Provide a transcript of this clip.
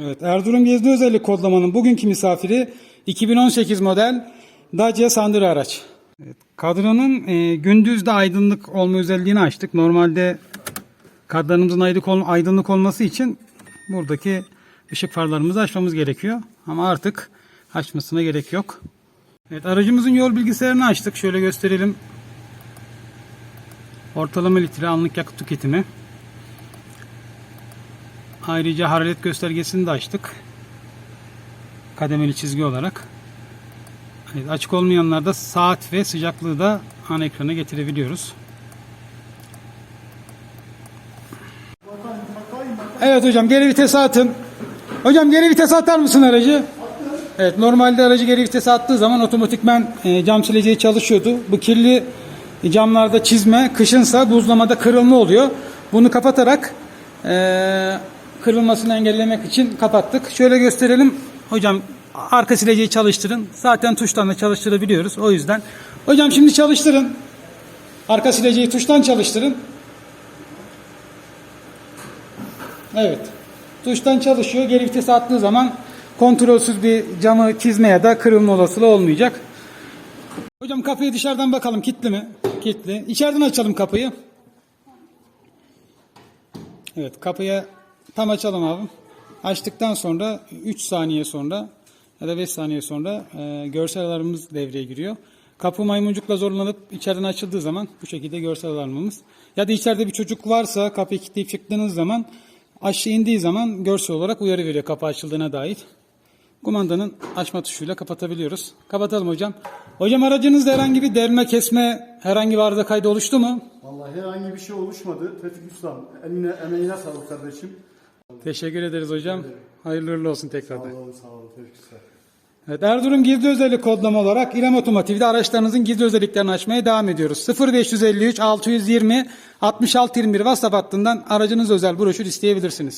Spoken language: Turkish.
Evet, Erzurum Gezdi Özellik kodlamanın bugünkü misafiri 2018 model Dacia Sandero araç. Evet, kadranın e, gündüzde aydınlık olma özelliğini açtık. Normalde kadranımızın aydınlık, aydınlık olması için buradaki ışık farlarımızı açmamız gerekiyor. Ama artık açmasına gerek yok. Evet, aracımızın yol bilgisayarını açtık. Şöyle gösterelim. Ortalama litre anlık yakıt tüketimi. Ayrıca hararet göstergesini de açtık. Kademeli çizgi olarak. Evet, açık olmayanlarda saat ve sıcaklığı da ana ekrana getirebiliyoruz. Evet hocam geri vitese atın. Hocam geri vitese atar mısın aracı? Evet normalde aracı geri vitese attığı zaman otomatikmen e, cam sileceği çalışıyordu. Bu kirli camlarda çizme, kışınsa buzlamada kırılma oluyor. Bunu kapatarak e, kırılmasını engellemek için kapattık. Şöyle gösterelim. Hocam arka sileceği çalıştırın. Zaten tuştan da çalıştırabiliyoruz. O yüzden. Hocam şimdi çalıştırın. Arka sileceği tuştan çalıştırın. Evet. Tuştan çalışıyor. Geri vitese attığı zaman kontrolsüz bir camı çizme ya da kırılma olasılığı olmayacak. Hocam kapıyı dışarıdan bakalım kilitli mi? Kilitli. İçeriden açalım kapıyı. Evet kapıyı tam açalım abi. Açtıktan sonra 3 saniye sonra ya da 5 saniye sonra e, görsel alarmımız devreye giriyor. Kapı maymuncukla zorlanıp içeriden açıldığı zaman bu şekilde görsel alarmımız. Ya da içeride bir çocuk varsa kapıyı kilitleyip çıktığınız zaman aşağı indiği zaman görsel olarak uyarı veriyor kapı açıldığına dair. Kumandanın açma tuşuyla kapatabiliyoruz. Kapatalım hocam. Hocam aracınızda herhangi bir delme kesme herhangi bir arıza kaydı oluştu mu? Vallahi herhangi bir şey oluşmadı. Tevfik Ustam, eline, emeğine sağlık kardeşim. Teşekkür ederiz hocam. Hayırlı uğurlu olsun tekrardan. Sağ olun, sağ olun Usta. Evet, Erzurum gizli özellik kodlama olarak İrem Otomotiv'de araçlarınızın gizli özelliklerini açmaya devam ediyoruz. 0553 620 6621 WhatsApp hattından aracınız özel broşür isteyebilirsiniz.